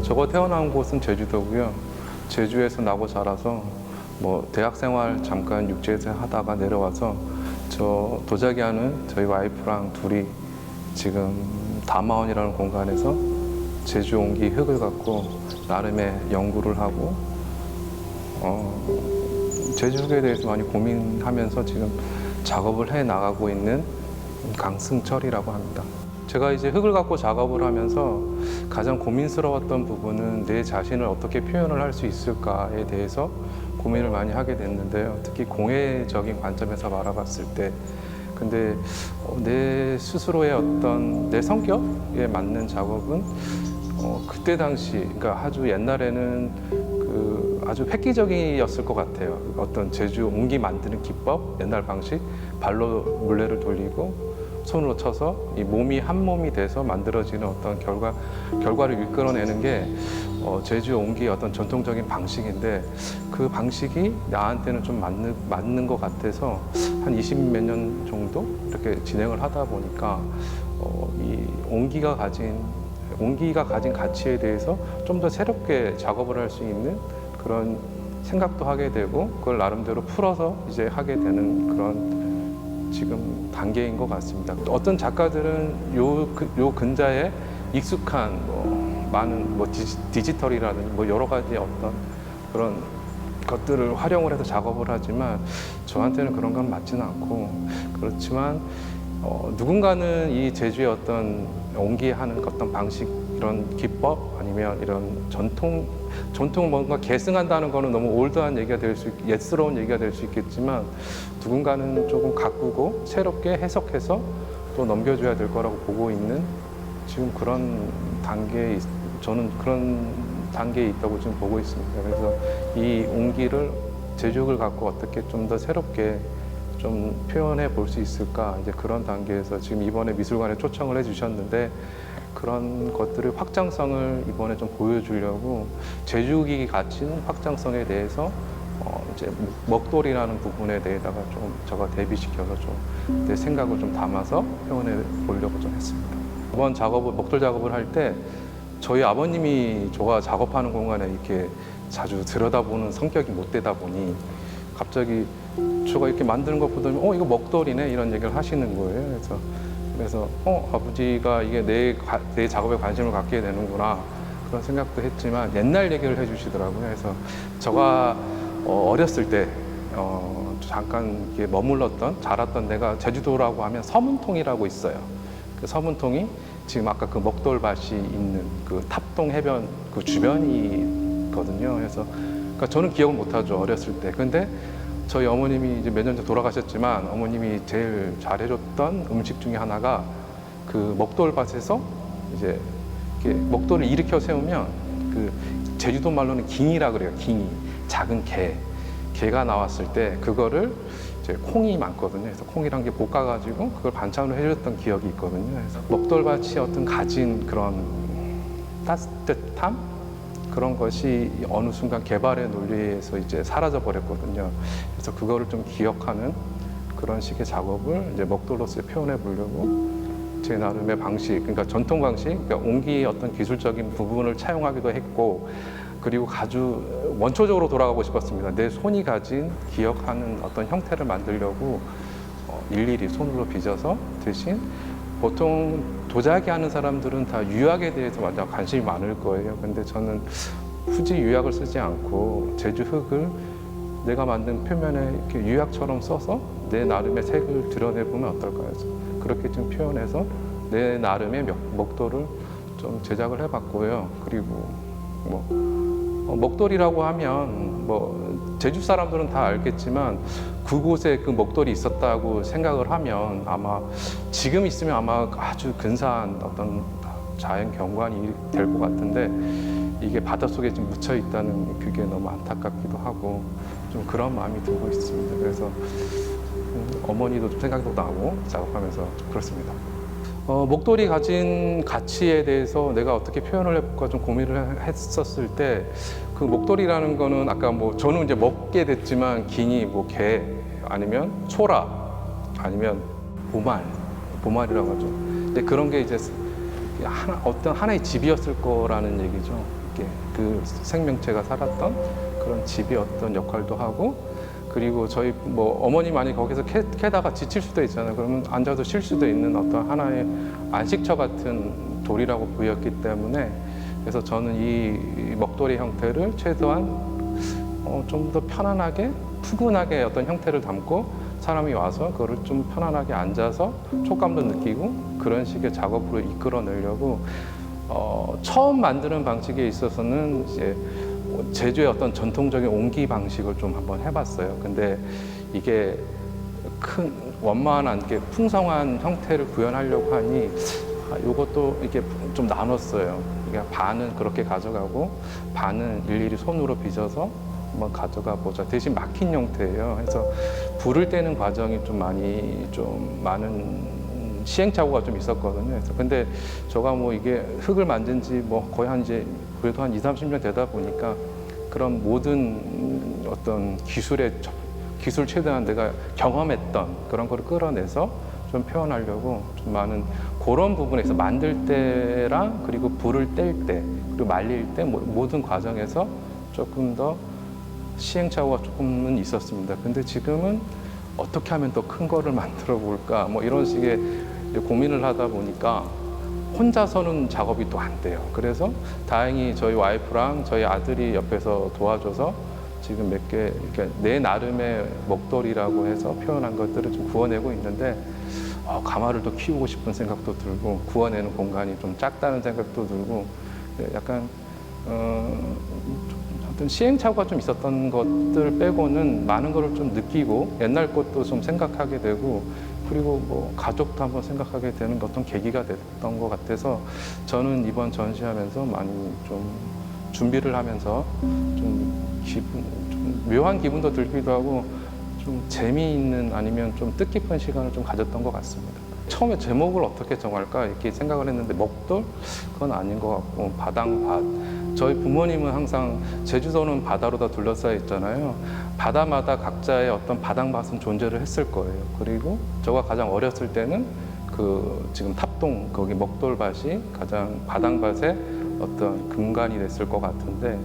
어, 저거 태어난 곳은 제주도고요. 제주에서 나고 자라서 뭐 대학 생활 잠깐 육지에서 하다가 내려와서 저 도자기 하는 저희 와이프랑 둘이 지금 다마원이라는 공간에서 제주 옹기 흙을 갖고 나름의 연구를 하고 어, 제주 흙에 대해서 많이 고민하면서 지금 작업을 해 나가고 있는 강승철이라고 합니다. 제가 이제 흙을 갖고 작업을 하면서 가장 고민스러웠던 부분은 내 자신을 어떻게 표현을 할 수 있을까에 대해서 고민을 많이 하게 됐는데요. 특히 공예적인 관점에서 바라봤을 때 근데 어, 내 스스로의 어떤 내 성격에 맞는 작업은 어, 그때 당시 그러니까 아주 옛날에는 그 아주 획기적이었을 것 같아요. 어떤 제주 옹기 만드는 기법, 옛날 방식, 발로 물레를 돌리고 손으로 쳐서 이 몸이 한 몸이 돼서 만들어지는 어떤 결과 결과를 이끌어내는 게 어, 제주 옹기의 어떤 전통적인 방식인데 그 방식이 나한테는 좀 맞는 맞는 것 같아서 한 20몇 년 정도 이렇게 진행을 하다 보니까 어, 이 옹기가 가진 옹기가 가진 가치에 대해서 좀 더 새롭게 작업을 할 수 있는 그런 생각도 하게 되고 그걸 나름대로 풀어서 이제 하게 되는 그런 지금 단계인 것 같습니다. 어떤 작가들은 요, 그- 요 근자에 익숙한 뭐 많은 뭐 디지, 디지 털이라든지 뭐 여러 가지 어떤 그런 것들을 활용을 해서 작업을 하지만 저한테는 그런 건 맞지는 않고 그렇지만 어, 누군가는 이 제주의 어떤 옹기하는 어떤 방식 이런 기법 아니면 이런 전통 전통 뭔가 계승한다는 거는 너무 올드한 얘기가 될 수 옛스러운 얘기가 될 수 있겠지만 누군가는 조금 가꾸고 새롭게 해석해서 또 넘겨줘야 될 거라고 보고 있는 지금 그런 단계에 있- 저는 그런 단계에 있다고 지금 보고 있습니다. 그래서 이 옹기를 제주를 갖고 어떻게 좀 더 새롭게 좀 표현해 볼 수 있을까 이제 그런 단계에서 지금 이번에 미술관에 초청을 해주셨는데 그런 것들의 확장성을 이번에 좀 보여주려고 제주기 가진 확장성에 대해서 어 이제 먹돌이라는 부분에 대해다가 좀 제가 대비시켜서 좀 내 생각을 좀 담아서 표현해 보려고 좀 했습니다. 이번 작업을 먹돌 작업을 할 때 저희 아버님이 저가 작업하는 공간에 이렇게 자주 들여다보는 성격이 못 되다 보니 갑자기 저가 이렇게 만드는 것 보더니 어 이거 먹돌이네 이런 얘기를 하시는 거예요. 그래서 그래서 어 아버지가 이게 내, 가- 내 작업에 관심을 갖게 되는구나 그런 생각도 했지만 옛날 얘기를 해주시더라고요. 그래서 저가 어, 어렸을 때 어, 잠깐 이렇게 머물렀던 자랐던 데가 제주도라고 하면 서문통이라고 있어요. 그 서문통이 지금 아까 그 먹돌밭이 있는 그 탑동 해변 그 주변이거든요. 그래서 그러니까 저는 기억을 못하죠 어렸을 때. 근데 저희 어머님이 이제 몇 년 전 돌아가셨지만 어머님이 제일 잘해줬던 음식 중에 하나가 그 먹돌밭에서 이제 이렇게 먹돌을 일으켜 세우면 그 제주도 말로는 깅이라 그래요. 깅이 작은 개 개가 나왔을 때 그거를 이제 콩이 많거든요. 그래서 콩이란 게 볶아가지고 그걸 반찬으로 해줬던 기억이 있거든요. 그래서 먹돌밭이 어떤 가진 그런 따뜻함 그런 것이 어느 순간 개발의 논리에서 이제 사라져 버렸거든요. 그래서 그거를 좀 기억하는 그런 식의 작업을 이제 먹돌로서 표현해 보려고 제 나름의 방식, 그러니까 전통 방식, 그러니까 옹기의 어떤 기술적인 부분을 차용하기도 했고, 그리고 아주 원초적으로 돌아가고 싶었습니다. 내 손이 가진 기억하는 어떤 형태를 만들려고 어, 일일이 손으로 빚어서 대신 보통 도자기 하는 사람들은 다 유약에 대해서 완전 관심이 많을 거예요. 근데 저는 굳이 유약을 쓰지 않고 제주 흙을 내가 만든 표면에 이렇게 유약처럼 써서 내 나름의 색을 드러내보면 어떨까 해서 그렇게 좀 표현해서 내 나름의 목- 목도를 좀 제작을 해봤고요. 그리고 뭐 어, 먹돌이라고 하면 뭐 제주 사람들은 다 알겠지만 그곳에 그 먹돌이 있었다고 생각을 하면 아마 지금 있으면 아마 아주 근사한 어떤 자연 경관이 될 것 같은데 이게 바닷속에 좀 묻혀 있다는 그게 너무 안타깝기도 하고 좀 그런 마음이 들고 있습니다. 그래서 음, 어머니도 좀 생각도 나고 작업하면서 좀 그렇습니다. 어, 목돌이 가진 가치에 대해서 내가 어떻게 표현을 해볼까 좀 고민을 했었을 때 그 목돌이라는 거는 아까 뭐 저는 이제 먹게 됐지만 기니 뭐 개 아니면 소라 아니면 보말 보말이라고 하죠. 근데 그런 게 이제 하나 어떤 하나의 집이었을 거라는 얘기죠. 있게 그 생명체가 살았던 그런 집의 어떤 역할도 하고 그리고 저희 뭐 어머니 많이 거기서 캐, 캐다가 지칠 수도 있잖아요. 그러면 앉아서 쉴 수도 있는 어떤 하나의 안식처 같은 돌이라고 보였기 때문에 그래서 저는 이 먹돌이 형태를 최소한 어, 좀 더 편안하게 푸근하게 어떤 형태를 담고 사람이 와서 그거를 좀 편안하게 앉아서 촉감도 느끼고 그런 식의 작업으로 이끌어내려고 어, 처음 만드는 방식에 있어서는 이제 제주의 어떤 전통적인 옹기 방식을 좀 한번 해봤어요. 근데 이게 큰 원만한 게 풍성한 형태를 구현하려고 하니 아, 요것도 이게 좀 나눴어요. 그러니까 반은 그렇게 가져가고 반은 일일이 손으로 빚어서 한번 가져가 보자. 대신 막힌 형태예요. 그래서 불을 떼는 과정이 좀 많이 좀 많은 시행착오가 좀 있었거든요. 그래서 근데 제가 뭐 이게 흙을 만든 지 뭐 거의 한 이제 그래도 한 2, 30년 되다 보니까 그런 모든 어떤 기술의 저- 기술 최대한 내가 경험했던 그런 거를 끌어내서 좀 표현하려고 좀 많은 그런 부분에서 만들 때랑 그리고 불을 뗄 때 그리고 말릴 때 모- 모든 과정에서 조금 더 시행착오가 조금은 있었습니다. 근데 지금은 어떻게 하면 더 큰 거를 만들어 볼까 뭐 이런 식의 고민을 하다 보니까 혼자서는 작업이 또 안 돼요. 그래서 다행히 저희 와이프랑 저희 아들이 옆에서 도와줘서 지금 몇개 이렇게 내 나름의 먹돌이라고 해서 표현한 것들을 좀 구워내고 있는데 어, 가마를 더 키우고 싶은 생각도 들고 구워내는 공간이 좀 작다는 생각도 들고 네, 약간 어, 어떤 시행착오가 좀 있었던 것들 빼고는 많은 거를 좀 느끼고 옛날 것도 좀 생각하게 되고 그리고 뭐 가족도 한번 생각하게 되는 어떤 계기가 됐던 것 같아서 저는 이번 전시하면서 많이 좀 준비를 하면서 좀 기분 좀 묘한 기분도 들기도 하고 좀 재미있는 아니면 좀 뜻깊은 시간을 좀 가졌던 것 같습니다. 처음에 제목을 어떻게 정할까 이렇게 생각을 했는데 먹돌 그건 아닌 것 같고 바당밭 저희 부모님은 항상 제주도는 바다로 다 둘러싸여 있잖아요. 바다마다 각자의 어떤 바당밭은 존재를 했을 거예요. 그리고 저가 가장 어렸을 때는 그 지금 탑동 거기 먹돌밭이 가장 바당밭의 어떤 근간이 됐을 것 같은데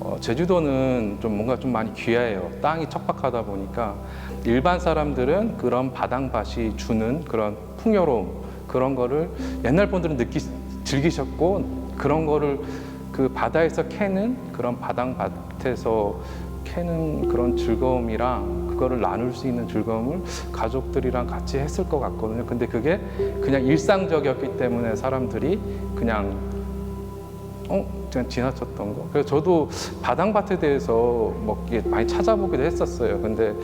어, 제주도는 좀 뭔가 좀 많이 귀해요. 땅이 척박하다 보니까 일반 사람들은 그런 바당밭이 주는 그런 풍요로움 그런 거를 옛날 분들은 느끼 즐기셨고 그런 거를 그 바다에서 캐는 그런 바당밭에서 캐는 그런 즐거움이랑 그거를 나눌 수 있는 즐거움을 가족들이랑 같이 했을 것 같거든요. 근데 그게 그냥 일상적이었기 때문에 사람들이 그냥 어 그냥 지나쳤던 거. 그래서 저도 바당밭에 대해서 뭐 많이 찾아보기도 했었어요. 근데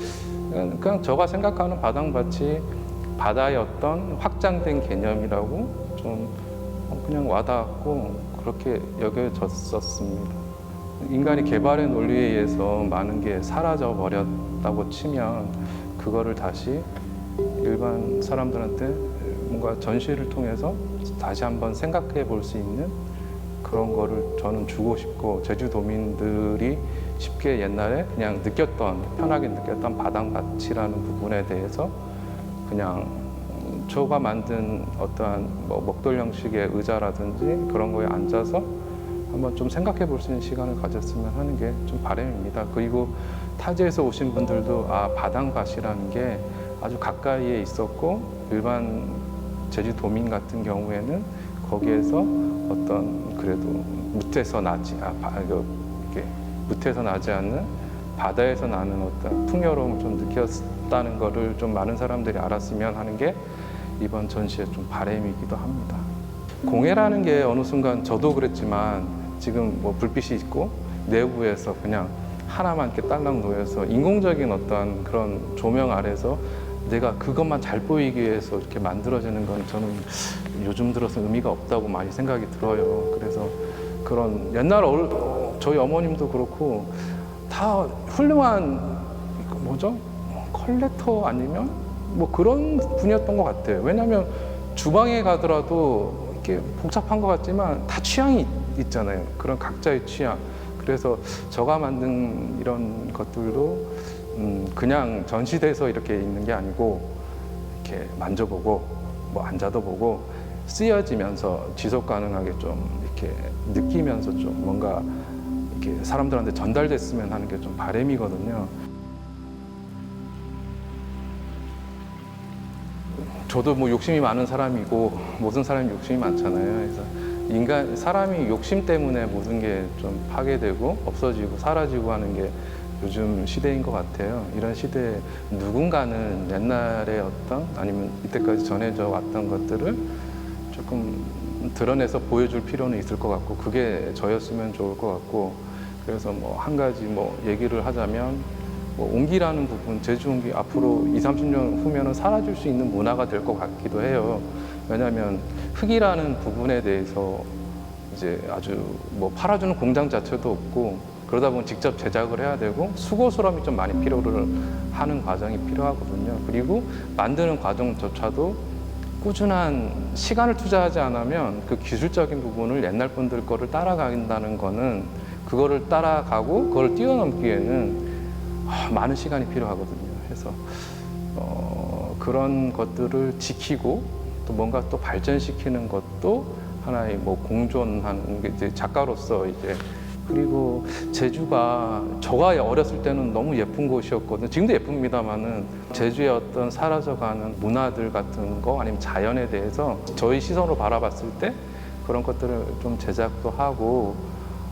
그냥, 제가 생각하는 바당밭이 바다의 어떤 확장된 개념이라고 좀 어, 그냥 와닿았고 그렇게 여겨졌었습니다. 인간이 개발의 논리에 의해서 많은 게 사라져 버렸다고 치면 그거를 다시 일반 사람들한테 뭔가 전시를 통해서 다시 한번 생각해 볼 수 있는 그런 거를 저는 주고 싶고 제주도민들이 쉽게 옛날에 그냥 느꼈던 편하게 느꼈던 바당밭이라는 부분에 대해서 그냥 저가 만든 어떠한 뭐 먹돌 형식의 의자라든지 그런 거에 앉아서 한번 좀 생각해 볼 수 있는 시간을 가졌으면 하는 게 좀 바람입니다. 그리고 타지에서 오신 분들도 아 바당밭이라는 게 아주 가까이에 있었고 일반 제주도민 같은 경우에는 거기에서 어떤 그래도 무태에서 나지 아 바, 그, 이렇게 무태에서 나지 않는 바다에서 나는 어떤 풍요로움을 좀 느꼈다는 거를 좀 많은 사람들이 알았으면 하는 게 이번 전시의 좀 바람이기도 합니다. 공예라는 게 어느 순간 저도 그랬지만 지금 뭐 불빛이 있고 내부에서 그냥 하나만 이렇게 딸랑 놓여서 인공적인 어떤 그런 조명 아래서 내가 그것만 잘 보이기 위해서 이렇게 만들어지는 건 저는 요즘 들어서 의미가 없다고 많이 생각이 들어요. 그래서 그런 옛날 어, 저희 어머님도 그렇고 다 훌륭한 그 뭐죠? 컬렉터 아니면 뭐 그런 분이었던 것 같아요. 왜냐하면 주방에 가더라도 이렇게 복잡한 것 같지만 다 취향이 있- 있잖아요. 그런 각자의 취향. 그래서 저가 만든 이런 것들도 음, 그냥 전시돼서 이렇게 있는 게 아니고 이렇게 만져보고 뭐 앉아도 보고 쓰여지면서 지속 가능하게 좀 이렇게 느끼면서 좀 뭔가 이렇게 사람들한테 전달됐으면 하는 게 좀 바람이거든요. 저도 뭐 욕심이 많은 사람이고 모든 사람이 욕심이 많잖아요. 그래서 인간 사람이 욕심 때문에 모든 게 좀 파괴되고 없어지고 사라지고 하는 게 요즘 시대인 것 같아요. 이런 시대에 누군가는 옛날에 어떤 아니면 이때까지 전해져 왔던 것들을 조금 드러내서 보여줄 필요는 있을 것 같고 그게 저였으면 좋을 것 같고 그래서 뭐 한 가지 뭐 얘기를 하자면 뭐 옹기라는 부분 제주 옹기 앞으로 2, 30년 후면은 사라질 수 있는 문화가 될 것 같기도 해요. 왜냐하면 흙이라는 부분에 대해서 이제 아주 뭐 팔아주는 공장 자체도 없고 그러다 보면 직접 제작을 해야 되고 수고 수람이 좀 많이 필요를 하는 과정이 필요하거든요. 그리고 만드는 과정조차도 꾸준한 시간을 투자하지 않으면 그 기술적인 부분을 옛날 분들 거를 따라간다는 거는 그거를 따라가고 그걸 뛰어넘기에는 아, 많은 시간이 필요하거든요. 그래서 어, 그런 것들을 지키고 또 뭔가 또 발전시키는 것도 하나의 뭐 공존하는 게 이제 작가로서 이제 그리고 제주가 저가 어렸을 때는 너무 예쁜 곳이었거든요. 지금도 예쁩니다만은 제주의 어떤 사라져가는 문화들 같은 거 아니면 자연에 대해서 저희 시선으로 바라봤을 때 그런 것들을 좀 제작도 하고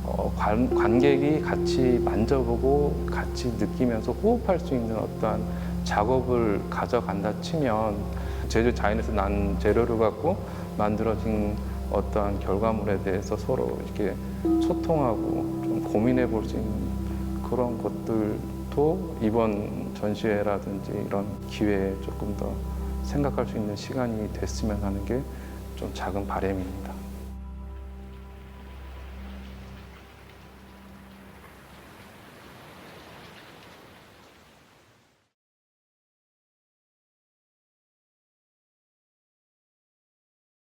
어, 관, 관객이 같이 만져보고 같이 느끼면서 호흡할 수 있는 어떠한 작업을 가져간다 치면 제주 자연에서 난 재료를 갖고 만들어진 어떠한 결과물에 대해서 서로 이렇게 소통하고 좀 고민해 볼 수 있는 그런 것들도 이번 전시회라든지 이런 기회에 조금 더 생각할 수 있는 시간이 됐으면 하는 게 좀 작은 바람입니다.